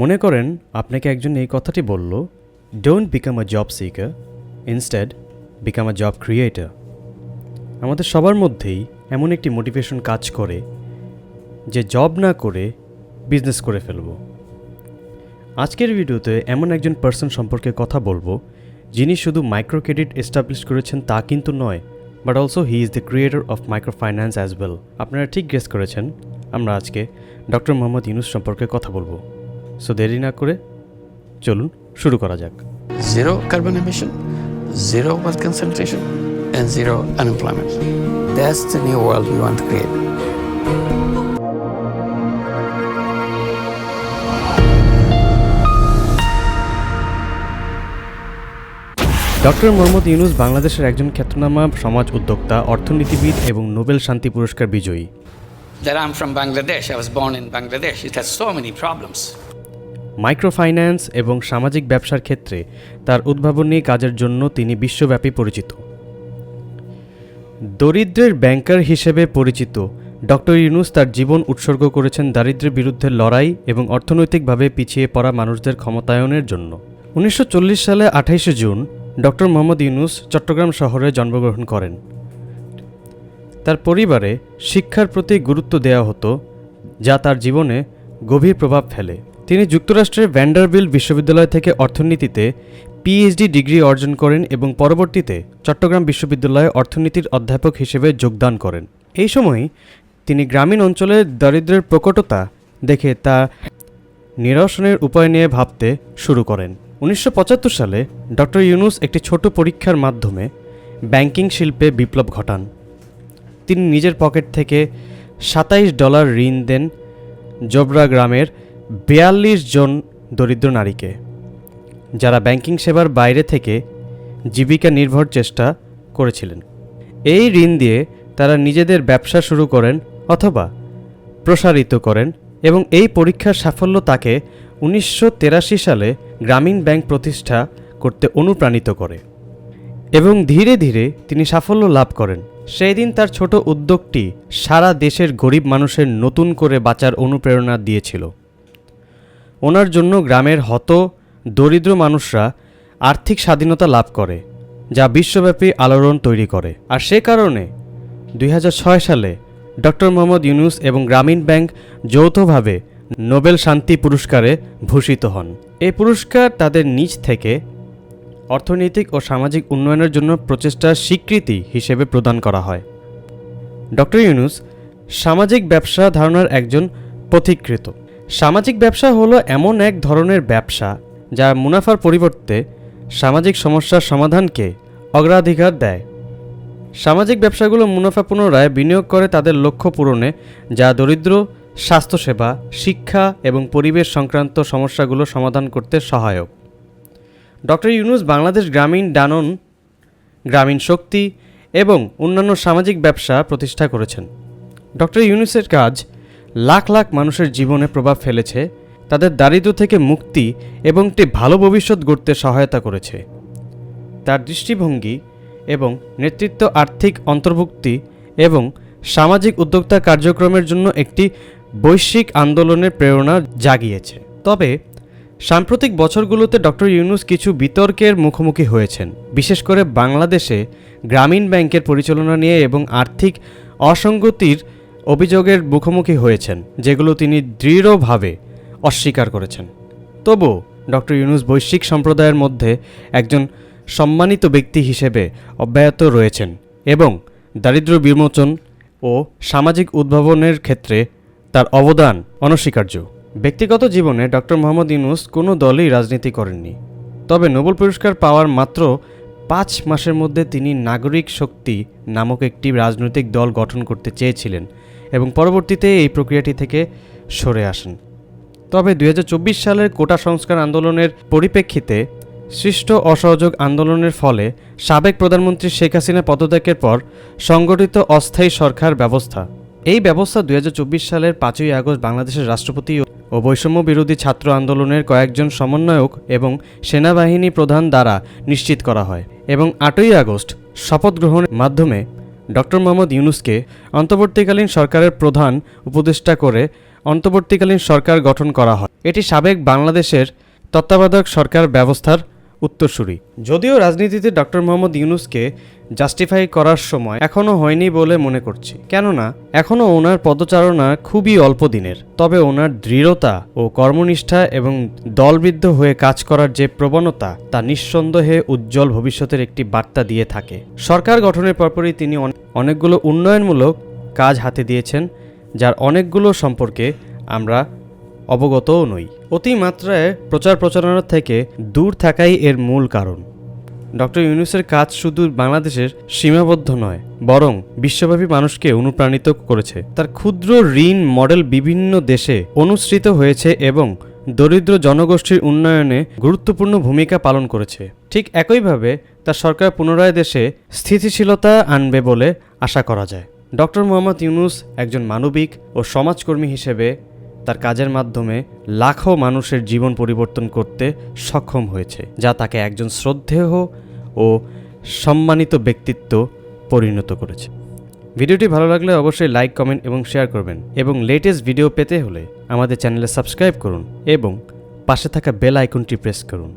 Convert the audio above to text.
মনে করেন আপনাকে একজন এই কথাটি বলল don't become a job seeker instead become a job creator আমাদের সবার মধ্যেই এমন একটি মোটিভেশন কাজ করে, যে জব না করে বিজনেস করে ফেলব। আজকের ভিডিওতে এমন একজন পার্সন সম্পর্কে কথা বলব, যিনি শুধু মাইক্রো ক্রেডিট এস্টাবলিশ করেছেন তা কিন্তু নয় but also he is the creator of micro finance as well আপনারা ঠিক গেস করেছেন, আমরা আজকে ডক্টর মোহাম্মদ ইউনুস সম্পর্কে কথা বলব। সো দেরি না করে চলুন শুরু করা যাক। Zero carbon emission zero wealth concentration and zero unemployment that's the new world you want create doctor Muhammad Yunus বাংলাদেশের একজন খ্যাতনামা সমাজ উদ্যোক্তা অর্থনীতিবিদ এবং নোবেল শান্তি পুরস্কার বিজয়ী। That I'm from Bangladesh, I was in Bangladesh, it has so many problems. Microfinance এবং সামাজিক ব্যবসার ক্ষেত্রে তার উদ্ভাবনী কাজের জন্য তিনি বিশ্বব্যাপী পরিচিত। দরিদ্রের ব্যাংকার হিসেবে পরিচিত, ডক্টর ইউনুস তার জীবন উৎসর্গ করেছেন দারিদ্র্যের বিরুদ্ধে লড়াই এবং অর্থনৈতিকভাবে পিছিয়ে পড়া মানুষদের ক্ষমতায়নের জন্য। উনিশশো চল্লিশ সালে আঠাইশে জুন ডক্টর মোহাম্মদ ইউনুস চট্টগ্রাম শহরে জন্মগ্রহণ করেন। তার পরিবারে শিক্ষার প্রতি গুরুত্ব দেওয়া হতো, যা তার জীবনে গভীর প্রভাব ফেলে। তিনি যুক্তরাষ্ট্রের ভ্যান্ডারবিল বিশ্ববিদ্যালয় থেকে অর্থনীতিতে পিএইচডি ডিগ্রি অর্জন করেন এবং পরবর্তীতে চট্টগ্রাম বিশ্ববিদ্যালয়ে অর্থনীতির অধ্যাপক হিসেবে যোগদান করেন। এই সময় তিনি গ্রামীণ অঞ্চলের দারিদ্রের প্রকটতা দেখে তা নিরসনের উপায় নিয়ে ভাবতে শুরু করেন। উনিশশো পঁচাত্তর সালে ডক্টর ইউনুস একটি ছোট পরীক্ষার মাধ্যমে ব্যাংকিং শিল্পে বিপ্লব ঘটান। তিনি নিজের পকেট থেকে সাতাইশ ডলার ঋণ দেন জবরা গ্রামের বিয়াল্লিশ জন দরিদ্র নারীকে, যারা ব্যাংকিং সেবার বাইরে থেকে জীবিকা নির্ভর চেষ্টা করেছিলেন। এই ঋণ দিয়ে তারা নিজেদের ব্যবসা শুরু করেন অথবা প্রসারিত করেন এবং এই পরীক্ষার সাফল্য তাকে উনিশশো সালে গ্রামীণ ব্যাংক প্রতিষ্ঠা করতে অনুপ্রাণিত করে এবং ধীরে ধীরে তিনি সাফল্য লাভ করেন। সেই দিন তার ছোট উদ্যোগটি সারা দেশের গরিব মানুষের নতুন করে বাঁচার অনুপ্রেরণা দিয়েছিল। ওনার জন্য গ্রামের হত, দরিদ্র মানুষরা আর্থিক স্বাধীনতা লাভ করে, যা বিশ্বব্যাপী আলোড়ন তৈরি করে। আর সে কারণে দুই হাজার ছয় সালে ডক্টর মোহাম্মদ ইউনুস এবং গ্রামীণ ব্যাংক যৌথভাবে নোবেল শান্তি পুরস্কারে ভূষিত হন। এই পুরস্কার তাদের নিজ থেকে অর্থনৈতিক ও সামাজিক উন্নয়নের জন্য প্রচেষ্টার স্বীকৃতি হিসেবে প্রদান করা হয়। ডক্টর ইউনুস সামাজিক ব্যবসা ধারণার একজন পথিকৃত সামাজিক ব্যবসা হলো এমন এক ধরনের ব্যবসা যা মুনাফার পরিবর্তে সামাজিক সমস্যার সমাধানকে অগ্রাধিকার দেয়। সামাজিক ব্যবসাগুলো মুনাফা পুনরায় বিনিয়োগ করে তাদের লক্ষ্য পূরণে, যা দরিদ্র, স্বাস্থ্যসেবা, শিক্ষা এবং পরিবেশ সংক্রান্ত সমস্যাগুলো সমাধান করতে সহায়ক। ডক্টর ইউনুস বাংলাদেশ গ্রামীণ ডানন, গ্রামীণ শক্তি এবং অন্যান্য সামাজিক ব্যবসা প্রতিষ্ঠা করেছেন। ডক্টর ইউনুসের কাজ লাখ লাখ মানুষের জীবনে প্রভাব ফেলেছে, তাদের দারিদ্র থেকে মুক্তি এবং একটি ভালো ভবিষ্যৎ গড়তে সহায়তা করেছে। তার দৃষ্টিভঙ্গি এবং নেতৃত্ব আর্থিক অন্তর্ভুক্তি এবং সামাজিক উদ্যোক্তা কার্যক্রমের জন্য একটি বৈশ্বিক আন্দোলনের প্রেরণা জাগিয়েছে। তবে, সাম্প্রতিক বছরগুলোতে ডক্টর ইউনুস কিছু বিতর্কের মুখোমুখি হয়েছেন, বিশেষ করে বাংলাদেশে গ্রামীণ ব্যাংকের পরিচালনা নিয়ে এবং আর্থিক অসঙ্গতির অভিযোগের মুখোমুখি হয়েছেন, যেগুলো তিনি দৃঢ়ভাবে অস্বীকার করেছেন। তবুও ডক্টর ইউনুস বৈশ্বিক সম্প্রদায়ের মধ্যে একজন সম্মানিত ব্যক্তি হিসেবে অব্যাহত রয়েছেন এবং দারিদ্র্য বিমোচন ও সামাজিক উদ্ভাবনের ক্ষেত্রে তার অবদান অনস্বীকার্য। ব্যক্তিগত জীবনে ডক্টর মোহাম্মদ ইউনুস কোনো দলই রাজনীতি করেননি, তবে নোবেল পুরস্কার পাওয়ার মাত্র পাঁচ মাসের মধ্যে তিনি নাগরিক শক্তি নামক একটি রাজনৈতিক দল গঠন করতে চেয়েছিলেন। এবং পরবর্তীতে এই প্রক্রিয়াটি থেকে সরে আসেন। তবে দুই হাজার চব্বিশ সালের কোটা সংস্কার আন্দোলনের পরিপ্রেক্ষিতে সৃষ্ট অসহযোগ আন্দোলনের ফলে সাবেক প্রধানমন্ত্রী শেখ হাসিনা পদত্যাগের পর সংগঠিত অস্থায়ী সরকার ব্যবস্থা। এই ব্যবস্থা দুই হাজার চব্বিশ সালের পাঁচই আগস্ট বাংলাদেশের রাষ্ট্রপতি ও বৈষম্য বিরোধী ছাত্র আন্দোলনের কয়েকজন সমন্বয়ক এবং সেনাবাহিনী প্রধান দ্বারা নিশ্চিত করা হয় এবং আটই আগস্ট শপথ গ্রহণের মাধ্যমে ডক্টর মোহাম্মদ ইউনুসকে অন্তর্বর্তীকালীন সরকারের প্রধান উপদেষ্টা করে অন্তর্বর্তীকালীন সরকার গঠন করা হয়। এটি সাবেক বাংলাদেশের তত্ত্বাবধায়ক সরকার ব্যবস্থার উত্তরসূরি। যদিও রাজনীতিতে ডক্টর মোহাম্মদ ইউনুসকে জাস্টিফাই করার সময় এখনও হয়নি বলে মনে করছি। কেননা এখনও ওনার পদচারণা খুবই অল্প দিনের। তবে ওনার দৃঢ়তা ও কর্মনিষ্ঠা এবং দলবৃদ্ধ হয়ে কাজ করার যে প্রবণতা, তা নিঃসন্দেহে উজ্জ্বল ভবিষ্যতের একটি বার্তা দিয়ে থাকে। সরকার গঠনের পরপরই তিনি অনেকগুলো উন্নয়নমূলক কাজ হাতে দিয়েছেন, যার অনেকগুলো সম্পর্কে আমরা অবগতও নই। অতিমাত্রায় প্রচার প্রচারণা থেকে দূর থাকাই এর মূল কারণ। ডক্টর ইউনুসের কাজ শুধু বাংলাদেশের সীমাবদ্ধ নয়, বরং বিশ্বব্যাপী মানুষকে অনুপ্রাণিত করেছে। তার ক্ষুদ্র ঋণ মডেল বিভিন্ন দেশে অনুসৃত হয়েছে এবং দরিদ্র জনগোষ্ঠীর উন্নয়নে গুরুত্বপূর্ণ ভূমিকা পালন করেছে। ঠিক একইভাবে তার সরকার পুনরায় দেশে স্থিতিশীলতা আনবে বলে আশা করা যায়। ডক্টর মোহাম্মদ ইউনুস একজন মানবিক ও সমাজকর্মী হিসেবে তার কাজের মাধ্যমে লাখো মানুষের জীবন পরিবর্তন করতে সক্ষম হয়েছে, যা তাকে একজন শ্রদ্ধেয় ও সম্মানিত ব্যক্তিত্ব পরিণত করেছে। ভিডিওটি ভালো লাগলে অবশ্যই লাইক, কমেন্ট এবং শেয়ার করবেন এবং লেটেস্ট ভিডিও পেতে হলে আমাদের চ্যানেলে সাবস্ক্রাইব করুন এবং পাশে থাকা বেল আইকনটি প্রেস করুন।